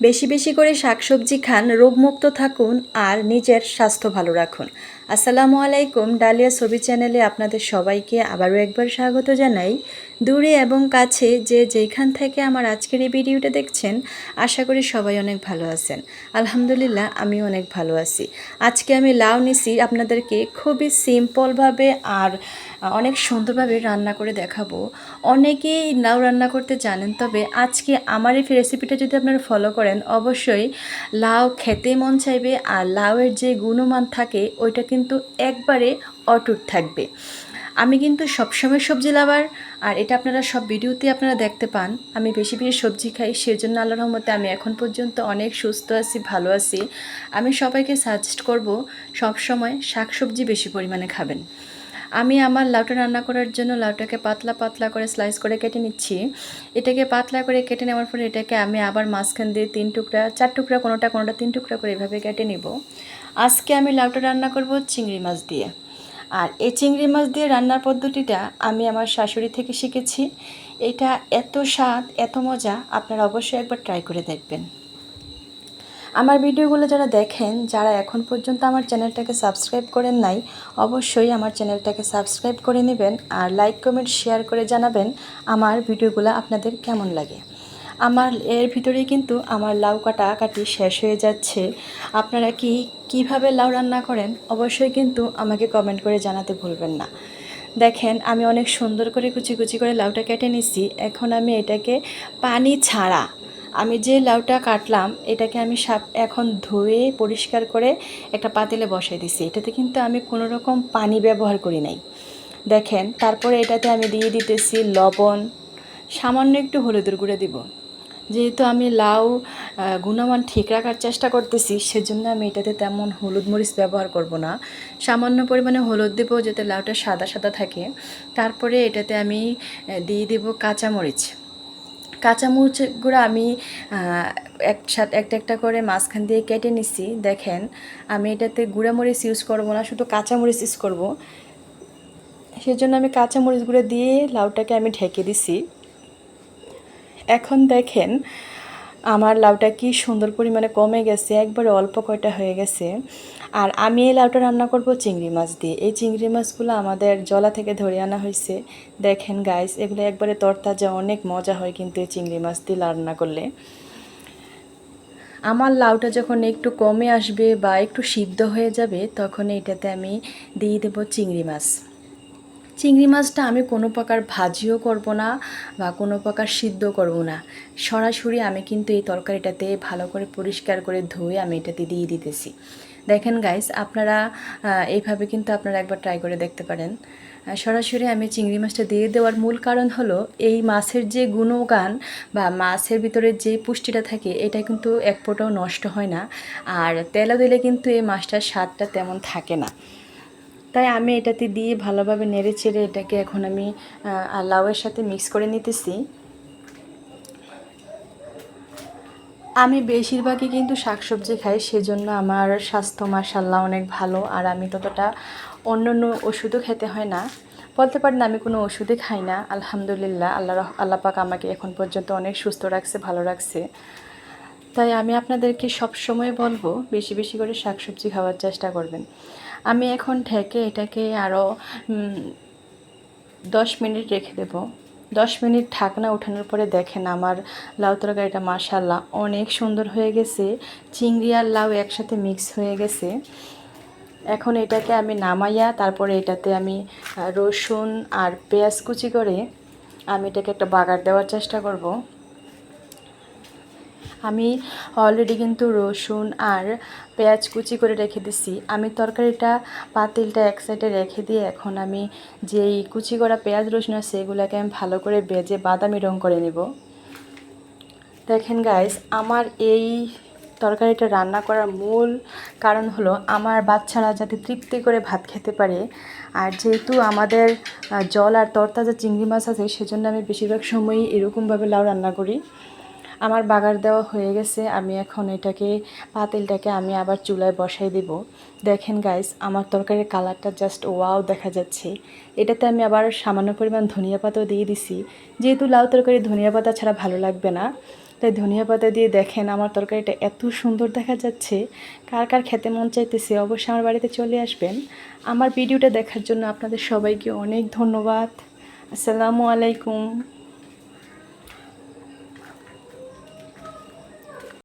বেশি বেশি করে শাকসবজি খান রোগমুক্ত থাকুন আর নিজের স্বাস্থ্য ভালো রাখুন। আসসালামু আলাইকুম, ডালিয়া ছবি চ্যানেলে আপনাদের সবাইকে আবারও একবার স্বাগত জানাই। দূরে এবং কাছে যে যেখান থেকে আমার আজকের এই ভিডিওটা দেখছেন, আশা করি সবাই অনেক ভালো আছেন। আলহামদুলিল্লাহ আমি অনেক ভালো আছি। আজকে আমি লাউ নিছি আপনাদেরকে খুবই সিম্পলভাবে আর অনেক সুন্দরভাবে রান্না করে দেখাবো। অনেকেই লাউ রান্না করতে জানেন, তবে আজকে আমার এই রেসিপিটা যদি আপনারা ফলো করেন, অবশ্যই লাউ খেতে মন চাইবে আর লাউয়ের যে গুণমান থাকে, ওইটা কিন্তু একবারে অটুট থাকবে। আমি কিন্তু সবসময় সবজি লাভার, আর এটা আপনারা সব ভিডিওতে আপনারা দেখতে পান। আমি বেশি বেশি সবজি খাই, সেজন্য আল্লাহ রহমতে আমি এখন পর্যন্ত অনেক সুস্থ আছি, ভালো আছি। আমি সবাইকে সাজেস্ট করব, সবসময় শাকসবজি বেশি পরিমাণে খাবেন। আমি আমার লাউটা রান্না করার জন্য লাউটাকে পাতলা পাতলা করে স্লাইস করে কেটে নিচ্ছি। এটাকে পাতলা করে কেটে নেওয়ার পরে এটাকে আমি আবার মাঝখান দিয়ে তিন টুকরা, চার টুকরা, কোনোটা কোনোটা তিন টুকরা করে এভাবে কেটে নিব। আজকে আমি লাউটা রান্না করব চিংড়ি মাছ দিয়ে। আর এই চিংড়ি মাছ দিয়ে রান্নার পদ্ধতিটা আমি আমার শাশুড়ি থেকে শিখেছি। এটা এত স্বাদ, এত মজা, আপনারা অবশ্যই একবার ট্রাই করে দেখবেন। আমার ভিডিওগুলো যারা দেখেন, যারা এখন পর্যন্ত আমার চ্যানেলটাকে সাবস্ক্রাইব করেন নাই, অবশ্যই আমার চ্যানেলটাকে সাবস্ক্রাইব করে নেবেন আর লাইক কমেন্ট শেয়ার করে জানাবেন আমার ভিডিওগুলো আপনাদের কেমন লাগে। আমার এর ভিতরে কিন্তু আমার লাউ কাটা কাটি শেষ হয়ে যাচ্ছে। আপনারা কি কীভাবে লাউ রান্না করেন অবশ্যই কিন্তু আমাকে কমেন্ট করে জানাতে ভুলবেন না। দেখেন, আমি অনেক সুন্দর করে কুচি কুচি করে লাউটা কেটে নিছি। এখন আমি এটাকে পানি ছাড়া, আমি যে লাউটা কাটলাম, এটাকে আমি সাপ এখন ধুয়ে পরিষ্কার করে একটা পাতিলে বসাই দিছি। এটাতে কিন্তু আমি কোনো রকম পানি ব্যবহার করি নাই। দেখেন, তারপরে এটাতে আমি দিয়ে দিতেছি লবণ সামান্য একটু হলুদের গুঁড়ো দিব। যেহেতু আমি লাউ গুণমান ঠিক রাখার চেষ্টা করতেছি, সেজন্য আমি এটাতে তেমন হলুদ মরিচ ব্যবহার করব না। সামান্য পরিমাণে হলুদ দেবো যাতে লাউটা সাদা সাদা থাকে। তারপরে এটাতে আমি দিয়ে দেব কাঁচামরিচ। কাঁচামরিচগুলো আমি একসাথে একটা একটা করে মাঝখান দিয়ে কেটে নিছি। দেখেন, আমি এটাতে গুঁড়ামরিচ ইউজ করব না, শুধু কাঁচামরিচ ইউজ করব। সেজন্য আমি কাঁচামরিচগুলো দিয়ে লাউটাকে আমি ঢেকে দিছি। এখন দেখেন, আমার লাউটা কি সুন্দর পরিমাণে কমে গেছে, একবারে অল্প কয়টা হয়ে গেছে। আর আমি এই লাউটা রান্না করব চিংড়ি মাছ দিয়ে। এই চিংড়ি মাছগুলো আমাদের জলা থেকে ধরে আনা হয়েছে। দেখেন গাইস এগুলো একবারে তরতাজা, অনেক মজা হয় কিন্তু এই চিংড়ি মাছ দিয়ে রান্না করলে। আমার লাউটা যখন একটু কমে আসবে বা একটু সিদ্ধ হয়ে যাবে, তখন এটাতে আমি দিয়ে দেবো চিংড়ি মাছ। চিংড়ি মাছটা আমি কোনো প্রকার ভাজিও করব না বা কোনো প্রকার সিদ্ধ করব না। সরাসরি আমি কিন্তু এই তরকারিটাতে ভালো করে পরিষ্কার করে ধুয়ে আমি এটাতে দিয়ে দিতেছি। দেখেন গাইস আপনারা এইভাবে কিন্তু আপনারা একবার ট্রাই করে দেখতে পারেন। সরাসরি আমি চিংড়ি মাছটা দিয়ে দেওয়ার মূল কারণ হলো এই মাছের যে গুণগান বা মাছের ভিতরে যে পুষ্টিটা থাকে, এটা কিন্তু এক ফোঁটাও নষ্ট হয় না। আর তেলা দিলে কিন্তু এই মাছটার স্বাদটা তেমন থাকে না। তাই আমি এটাতে দিয়ে ভালোভাবে নেড়ে চেড়ে এটাকে এখন আমি লাউয়ের সাথে মিক্স করে নিতেছি। আমি বেশিরভাগই কিন্তু শাকসবজি খাই, সেজন্য আমার স্বাস্থ্য মাসাল্লাহ অনেক ভালো, আর আমি ততটা অন্য অন্য ওষুধও খেতে হয় না। বলতে পারেন আমি কোনো ওষুধই খাই না, আলহামদুলিল্লাহ, আল্লাহ আল্লাহ পাক আমাকে এখন পর্যন্ত অনেক সুস্থ রাখছে, ভালো রাখছে। তাই আমি আপনাদেরকে সব সময় বলব, বেশি বেশি করে শাকসবজি খাওয়ার চেষ্টা করবেন। আমি এখন ঢেকে এটাকে আরও দশ মিনিট রেখে দেব। দশ মিনিট ঢাকনা ওঠানোর পরে দেখেন আমার লাউ তরকারিটা মাশাল্লাহ অনেক সুন্দর হয়ে গেছে। চিংড়ি আর লাউ একসাথে মিক্স হয়ে গেছে। এখন এটাকে আমি নামাইয়া তারপরে এটাতে আমি রসুন আর পেঁয়াজ কুচি করে আমি এটাকে একটা বাগার দেওয়ার চেষ্টা করব। আমি অলরেডি কিন্তু রসুন আর পেঁয়াজ কুচি করে রেখে দিছি। আমি তরকারিটা পাতিলটা এক সাইডে রেখে দিয়ে এখন আমি যেই কুচি করা পেঁয়াজ, রসুন আছে সেগুলোকে আমি ভালো করে বেজে বাদামি রং করে নেব। দেখেন গাইস আমার এই তরকারিটা রান্না করার মূল কারণ হলো আমার বাচ্চারা যাতে তৃপ্তি করে ভাত খেতে পারে। আর যেহেতু আমাদের জল আর তরতাজা চিংড়ি মাছ আছে, সেজন্য আমি বেশিরভাগ সময়ই এরকমভাবে লাউ রান্না করি। আমার বাগার দেওয়া হয়ে গেছে, আমি এখন এটাকে, পাতিলটাকে আমি আবার চুলায় বসাই দিব। দেখেন গাইস আমার তরকারির কালারটা জাস্ট ওয়াও দেখা যাচ্ছে। এটাতে আমি আবার সামান্য পরিমাণ ধনিয়া পাতাও দিয়ে দিছি। যেহেতু লাউ তরকারি ধনিয়া পাতা ছাড়া ভালো লাগবে না, তাই ধনিয়া পাতা দিয়ে দেখেন আমার তরকারিটা এত সুন্দর দেখা যাচ্ছে। কার কার খেতে মন চাইতেছে অবশ্যই আমার বাড়িতে চলে আসবেন। আমার ভিডিওটা দেখার জন্য আপনাদের সবাইকে অনেক ধন্যবাদ। আসসালামু আলাইকুম।